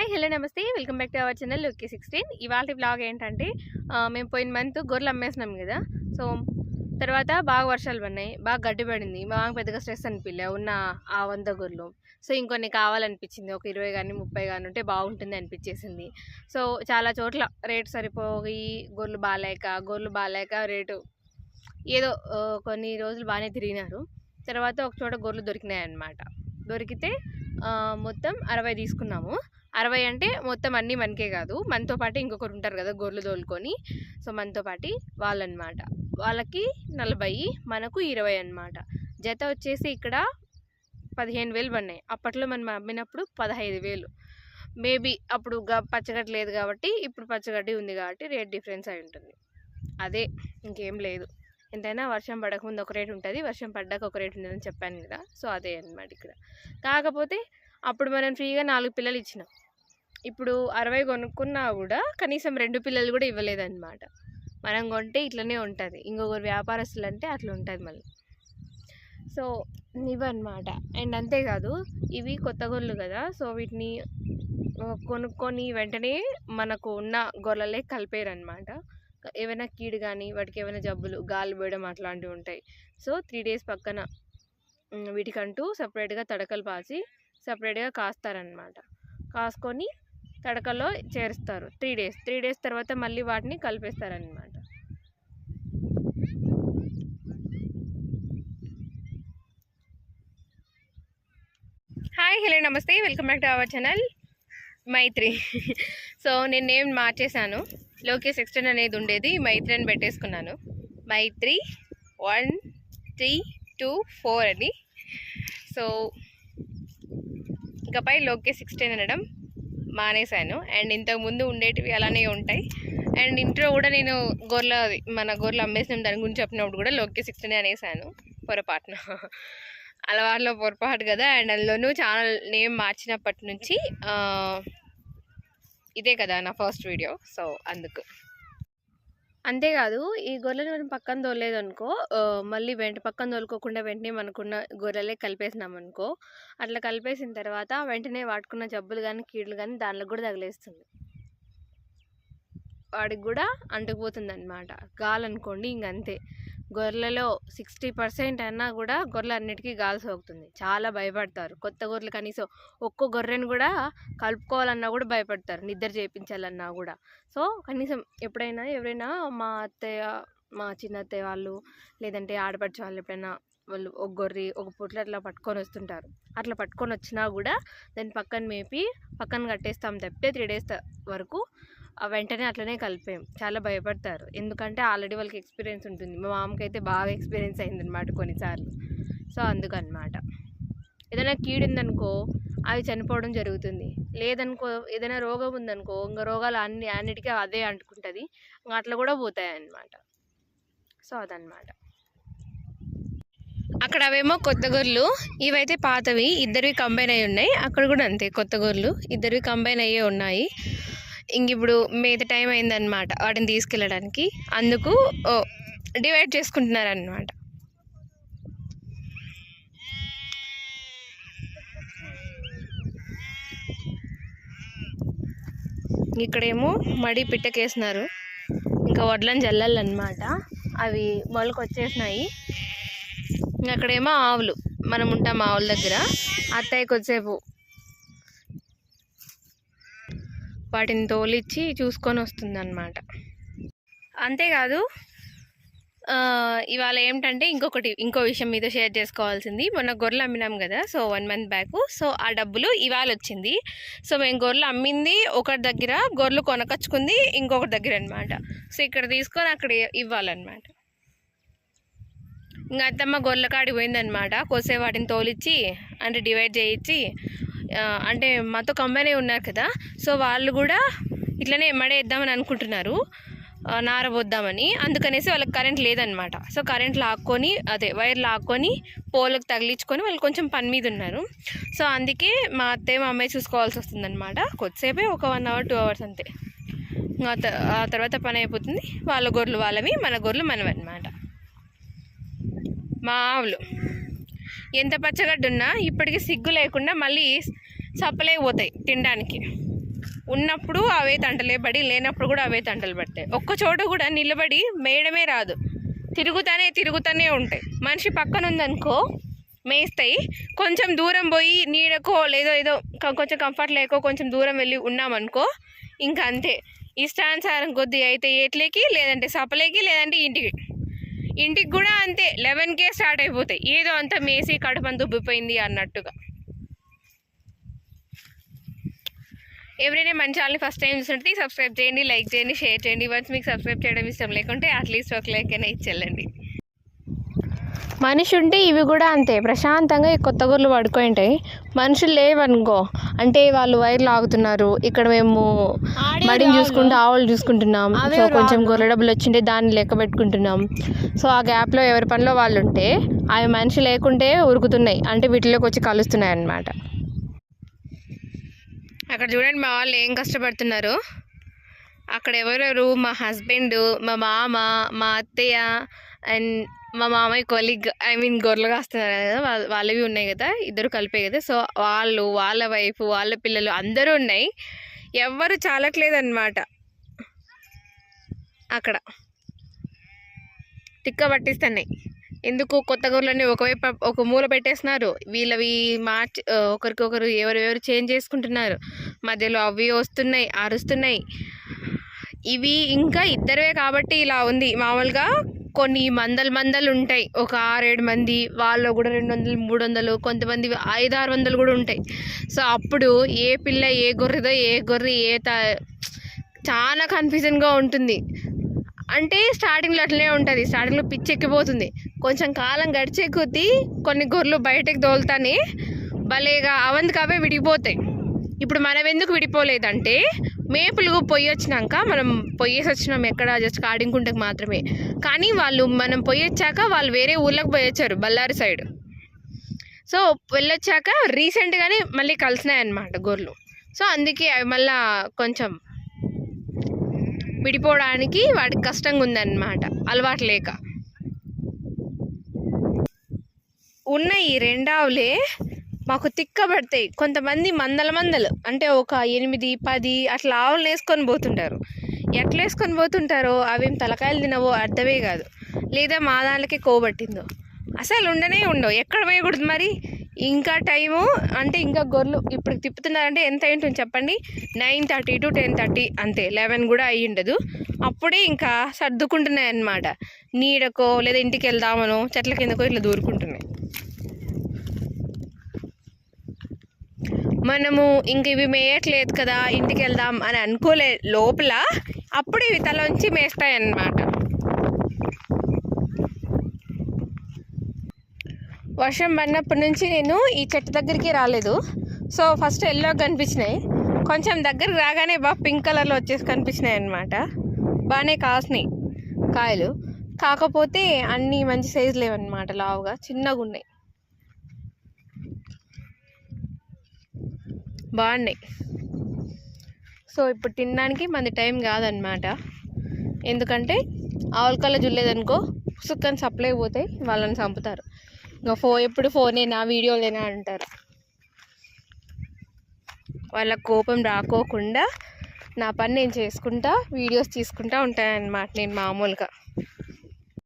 Hi hello నమస్తే. Welcome back to our channel lucky sixteen. ఇవాళ blog ఏంటంటే మేము పోయిన మంత్ గొర్రెలు అమ్మేసినాం కదా. సో తర్వాత బాగా వర్షాలు పడినాయి బాగా గడ్డి పడింది మా పెద్దగా స్ట్రెస్ అనిపించలే ఉన్న ఆ వంద గొర్రెలు. సో ఇంకొన్ని కావాలనిపించింది ఒక ఇరవై కానీ ముప్పై కానీ ఉంటే బాగుంటుంది అనిపించేసింది. సో చాలా చోట్ల రేటు సరిపోయి గొర్రెలు బాగాలేక గొర్రెలు బాగాలేక రేటు ఏదో కొన్ని రోజులు బాగానే తిరిగినారు. తర్వాత ఒక చోట గొర్రెలు దొరికినాయి అన్నమాట దొరికితే మొత్తం అరవై తీసుకున్నాము. అరవై అంటే మొత్తం అన్నీ మనకే కాదు. మనతో పాటు ఇంకొకరు ఉంటారు కదా గొర్రెలు తోలుకొని. సో మనతో పాటు వాళ్ళనమాట. వాళ్ళకి నలభై మనకు ఇరవై అన్నమాట. జత వచ్చేసి ఇక్కడ పదిహేను వేలు పడినాయి. అప్పట్లో మనం అమ్మినప్పుడు పదహైదు వేలు. మేబీ అప్పుడు గ- పచ్చగడ్డి లేదు కాబట్టి ఇప్పుడు పచ్చగడ్డి ఉంది కాబట్టి రేట్ డిఫరెన్స్ అయి ఉంటుంది. అదే ఇంకేం లేదు. ఎంతైనా వర్షం పడకముందు ఒక రేట్ ఉంటుంది. వర్షం పడ్డాక ఒక రేట్ ఉంటుందని చెప్పాను కదా. సో అదే అన్నమాట ఇక్కడ. కాకపోతే అప్పుడు మనం ఫ్రీగా నాలుగు పిల్లలు ఇచ్చినాం. ఇప్పుడు అరవై కొనుక్కున్నా కూడా కనీసం రెండు పిల్లలు కూడా ఇవ్వలేదన్నమాట. మనం కొంటే ఇట్లనే ఉంటుంది. ఇంకొకరు వ్యాపారస్తులు అంటే అట్లా ఉంటుంది మళ్ళీ. సో ఇవన్నమాట. అండ్ అంతేకాదు ఇవి కొత్త గొర్రెలు కదా సో వీటిని కొనుక్కొని వెంటనే మనకు ఉన్న గొర్రెలే కలిపేరనమాట ఏమైనా కీడు కానీ వాటికి ఏమైనా జబ్బులు గాలి పోయడం అట్లాంటివి ఉంటాయి. సో త్రీ డేస్ పక్కన వీటికంటూ సపరేట్గా తడకలు పాసి సపరేట్గా కాస్తారనమాట కాసుకొని తడకలో చేరుస్తారు. Three days. త్రీ డేస్ తర్వాత మళ్ళీ వాటిని కలిపేస్తారనమాట హాయ్ హలో నమస్తే. Welcome back to our channel Maitri. So నేను నేమ్ మార్చేశాను? లోకేష్ ఎక్స్టెండ్ అనేది ఉండేది. మైత్రి అని పెట్టేసుకున్నాను. Maitri one three two four అని. సో ఇకపై లోకే సిక్స్టీన్ అనడం మానేశాను. అండ్ ఇంతకు ముందు ఉండేటివి అలానే ఉంటాయి. అండ్ ఇంట్లో కూడా నేను గొర్రెల మన గొర్రెలు అమ్మేసిన. దాని గురించి చెప్పినప్పుడు కూడా లోకే సిక్స్టీన్ అనేసాను పొరపాటున. అలవాట్లో పొరపాటు కదా. అండ్ అందులోనూ ఛానల్ నేమ్ మార్చినప్పటి నుంచి ఇదే కదా నా ఫస్ట్ వీడియో సో అందుకు. అంతేకాదు ఈ గొర్రెలు మనం పక్కన తోలేదు అనుకో మళ్ళీ వెంట పక్కన తోలుకోకుండా వెంటనే మనకున్న గొర్రెలే కలిపేసినాం అనుకో అట్లా కలిపేసిన తర్వాత వెంటనే వాడుకున్న జబ్బులు కానీ కీళ్ళు కానీ దానిలో కూడా తగిలేస్తుంది. వాడికి కూడా అంటుకుపోతుంది అనమాట గాలి అనుకోండి ఇంకంతే. గొర్రెలలో సిక్స్టీ పర్సెంట్ అన్నా కూడా గొర్రెలు అన్నిటికీ గాలి సోకుతుంది. చాలా భయపడతారు. కొత్త గొర్రెలు కనీసం ఒక్కో గొర్రెను కూడా కలుపుకోవాలన్నా కూడా భయపడతారు. నిద్ర చేయించాలన్నా కూడా. సో కనీసం ఎప్పుడైనా ఎవరైనా మా అత్తయ్య మా చిన్నత్తయ్య వాళ్ళు లేదంటే ఆడపడిచే వాళ్ళు ఎప్పుడైనా వాళ్ళు ఒక గొర్రె ఒక పుట్ల అట్లా పట్టుకొని వస్తుంటారు. అట్లా పట్టుకొని వచ్చినా కూడా దాన్ని పక్కన మేపి పక్కన కట్టేస్తాం తప్పితే త్రీ డేస్ వరకు వెంటనే అట్లనే కలిపాం. చాలా భయపడతారు. ఎందుకంటే ఆల్రెడీ వాళ్ళకి ఎక్స్పీరియన్స్ ఉంటుంది. మా మామకి అయితే బాగా ఎక్స్పీరియన్స్ అయిందనమాట కొన్నిసార్లు. సో అందుకనమాట ఏదైనా కీడు ఉందనుకో అవి చనిపోవడం జరుగుతుంది. లేదనుకో ఏదైనా రోగం ఉందనుకో ఇంకా రోగాలు అన్ని అన్నిటికీ అదే అంటుకుంటుంది. ఇంకా అట్లా కూడా పోతాయి అన్నమాట సో అదనమాట అక్కడ అవేమో కొత్త గొర్రెలు ఇవైతే పాతవి. ఇద్దరివి కంబైన్ అయి ఉన్నాయి అక్కడ కూడా అంతే కొత్త గొర్రెలు. ఇద్దరివి కంబైన్ అయ్యే ఉన్నాయి. ఇంక ఇప్పుడు మిగతా టైం అయిందనమాట వాటిని తీసుకెళ్ళడానికి. అందుకు డివైడ్ చేసుకుంటున్నారనమాట ఇక్కడేమో మడి పిట్టకేసినారు. ఇంకా వడ్లను జల్లాలన్నమాట. అవి మొలకు వచ్చేసినాయి అక్కడేమో ఆవులు. మనం ఉంటాం ఆవుల దగ్గర. అత్తయ్య కొద్దిసేపు వాటిని తోలిచ్చి చూసుకొని వస్తుందన్నమాట అంతేకాదు ఇవాళ ఏమిటంటే ఇంకొకటి ఇంకో విషయం మీతో షేర్ చేసుకోవాల్సింది. మొన్న గొర్రెలు అమ్మినాం కదా so one month back. So ఆ డబ్బులు ఇవాళ వచ్చింది సో మేము గొర్రెలు అమ్మింది ఒకటి దగ్గర గొర్రెలు కొనకొచ్చుకుంది ఇంకొకటి దగ్గర అనమాట సో ఇక్కడ తీసుకొని అక్కడ ఇవ్వాలన్నమాట. ఇంకా అత్తమ్మ గొర్రెల కాడికి పోయిందనమాట కోసే వాటిని తోలిచ్చి అంటే డివైడ్ చేయించి అంటే మాతో కంబైన్ ఉన్నారు కదా సో వాళ్ళు కూడా ఇట్లనే మడేద్దామని అనుకుంటున్నారు. నారబోద్దామని. నార అందుకనేసి వాళ్ళకి కరెంట్ లేదనమాట సో కరెంట్ లాక్కొని అదే వైర్ లాక్కొని పోలకు తగిలించుకొని వాళ్ళు కొంచెం పని మీద ఉన్నారు. సో అందుకే మా అత్తయ్య మా అమ్మాయి చూసుకోవాల్సి వస్తుందన్నమాట. కొద్దిసేపే ఒక వన్ అవర్ టూ అవర్స్ అంతే. ఇంకా ఆ ఆ తర్వాత పని అయిపోతుంది. వాళ్ళ గొర్రెలు వాళ్ళవి మన గొర్రెలు మనవి అనమాట మా ఆవులు. ఎంత పచ్చగడ్డ ఉన్నా ఇప్పటికీ సిగ్గు లేకుండా మళ్ళీ సప్పలేకపోతాయి తినడానికి. ఉన్నప్పుడు అవే తంటలే పడి లేనప్పుడు కూడా అవే తంటలు పడతాయి. ఒక్క చోట కూడా నిలబడి మేయడమే రాదు. తిరుగుతానే తిరుగుతూనే ఉంటాయి. మనిషి పక్కన ఉందనుకో మేస్తాయి. కొంచెం దూరం పోయి నీడకో లేదో ఏదో కొంచెం కంఫర్ట్ లేకో కొంచెం దూరం వెళ్ళి ఉన్నామనుకో ఇంకా అంతే. ఇష్టానుసారం కొద్ది అయితే ఏట్లేకి లేదంటే సపలేకి లేదంటే ఇంటికి. ఇంటికి కూడా అంతే లెవెన్కే స్టార్ట్ అయిపోతాయి ఏదో అంత మేసి కడుపు అంత ఉబ్బిపోయింది అన్నట్టుగా. ఎవరైనా మన ఛానల్ని ఫస్ట్ టైం చూసినట్టు సబ్స్క్రైబ్ చేయండి లైక్ చేయండి షేర్ చేయండి. వన్స్ మీకు సబ్స్క్రైబ్ చేయడం ఇష్టం లేకుంటే అట్లీస్ట్ ఒక లైక్ అయినా ఇచ్చేళ్ళండి. మనిషి ఉంటే ఇవి కూడా అంతే. ప్రశాంతంగా ఈ కొత్త గొర్రెలు పడుకొని ఉంటాయి. మనుషులు లేవనుకో అంటే వాళ్ళు వైర్లు లాగుతున్నారు. ఇక్కడ మేము మడిని చూసుకుంటూ ఆవులు చూసుకుంటున్నాం. సో కొంచెం గొర్రె డబ్బులు వచ్చింటే దాన్ని లెక్క పెట్టుకుంటున్నాం. సో ఆ గ్యాప్లో ఎవరి పనిలో వాళ్ళు ఉంటే అవి మనిషి లేకుంటే ఉరుకుతున్నాయి. అంటే వీటిలోకి వచ్చి కలుస్తున్నాయి అన్నమాట. అక్కడ చూడండి మా వాళ్ళు ఏం కష్టపడుతున్నారు. అక్కడ ఎవరెవరు మా హస్బెండ్ మా మామ మా అత్తయ్య అండ్ మా మామయ్య కొలిగ్ ఐ మీన్ గొర్రెలు కాస్తున్నారు కదా వాళ్ళవి ఉన్నాయి కదా ఇద్దరు కలిపే కదా. సో వాళ్ళు వాళ్ళ వైఫ్ వాళ్ళ పిల్లలు అందరూ ఉన్నాయి. ఎవ్వరు చాలట్లేదన్నమాట. అక్కడ. తిక్క పట్టిస్తున్నాయి. ఎందుకు? కొత్త గొర్రెలన్నీ ఒకవైపు ఒక మూల పెట్టేస్తున్నారు. వీళ్ళవి మార్చి ఒకరికొకరు ఎవరెవరు చేంజ్ చేసుకుంటున్నారు. మధ్యలో అవి వస్తున్నాయి అరుస్తున్నాయి. ఇవి ఇంకా ఇద్దరే కాబట్టి ఇలా ఉంది. మామూలుగా కొన్ని మందలు మందలు ఉంటాయి. ఒక ఆరేడు మంది వాళ్ళు కూడా రెండు వందలు మూడు వందలు కొంతమంది ఐదు ఆరు వందలు కూడా ఉంటాయి. సో అప్పుడు ఏ పిల్ల ఏ గొర్రెదో ఏ గొర్రె ఏ త చాలా కన్ఫ్యూజన్గా ఉంటుంది. అంటే స్టార్టింగ్లో అట్లనే ఉంటుంది. స్టార్టింగ్లో పిచ్చెక్కిపోతుంది కొంచెం కాలం గడిచే కొద్దీ కొన్ని గొర్రెలు బయటకు తోలుతానే భలేగా అవందుకు అవే విడిపోతాయి ఇప్పుడు మనం ఎందుకు విడిపోలేదంటే మేపులు పొయ్యి వచ్చినాక మనం పొయ్యేసి వచ్చినాం ఎక్కడ? జస్ట్ కాడింకుంటకు మాత్రమే. కానీ వాళ్ళు మనం పొయ్యి వచ్చాక వాళ్ళు వేరే ఊళ్ళకి పోయి వచ్చారు బళ్ళారి సైడ్. సో వెళ్ళొచ్చాక రీసెంట్గానే మళ్ళీ కలిసినాయి అన్నమాట గొర్రెలు. సో అందుకే అవి మళ్ళా కొంచెం విడిపోవడానికి వాడికి కష్టంగా ఉందన్నమాట అలవాటు లేక. ఉన్న ఈ రెండావులే మాకు తిక్క పడతాయి కొంతమంది మందల మందలు. అంటే ఒక ఎనిమిది పది అట్లా ఆవులు వేసుకొని పోతుంటారు. ఎట్లా వేసుకొని పోతుంటారో అవేం తలకాయలు తినవో అర్థమే కాదు. లేదా మా దానికి కోబట్టిందో అసలు ఉండనే ఉండవు. ఎక్కడ పోయకూడదు మరి? ఇంకా టైము అంటే ఇంకా గొర్రెలు ఇప్పుడు తిప్పుతున్నారంటే ఎంత అయి చెప్పండి? Nine thirty to ten thirty అంతే. లెవెన్ కూడా అయ్యి ఉండదు. అప్పుడే ఇంకా సర్దుకుంటున్నాయి అన్నమాట నీడకో లేదా ఇంటికి వెళ్దామనో చెట్ల కిందకో ఇట్లా దూరుకుంటున్నాయి. మనము ఇంక ఇవి మేయట్లేదు కదా ఇంటికి వెళ్దాం అని అనుకోలే లోపల అప్పుడు ఇవి తలోంచి మేస్తాయి అన్నమాట వర్షం పడినప్పటి నుంచి నేను ఈ చెట్టు దగ్గరికి రాలేదు. సో ఫస్ట్ ఎల్లో కనిపించినాయి. కొంచెం దగ్గర రాగానే బాగా పింక్ కలర్లో వచ్చేసి కనిపించినాయి అన్నమాట. బాగానే కాసినాయి కాయలు. కాకపోతే అన్నీ మంచి సైజు లేవన్నమాట లావుగా చిన్నగా ఉన్నాయి బాగున్నాయి. సో ఇప్పుడు తినడానికి మనది టైం కాదనమాట ఎందుకంటే ఆవులకల్లా జుల్లేదనుకో సుక్కని సప్లై పోతాయి వాళ్ళని చంపుతారు. ఇంకా ఫో ఎప్పుడు ఫోనేనా వీడియోలేనా అంటారు. వాళ్ళ కోపం రాకోకుండా నా పని నేను చేసుకుంటా వీడియోస్ తీసుకుంటా ఉంటానన్నమాట నేను మామూలుగా.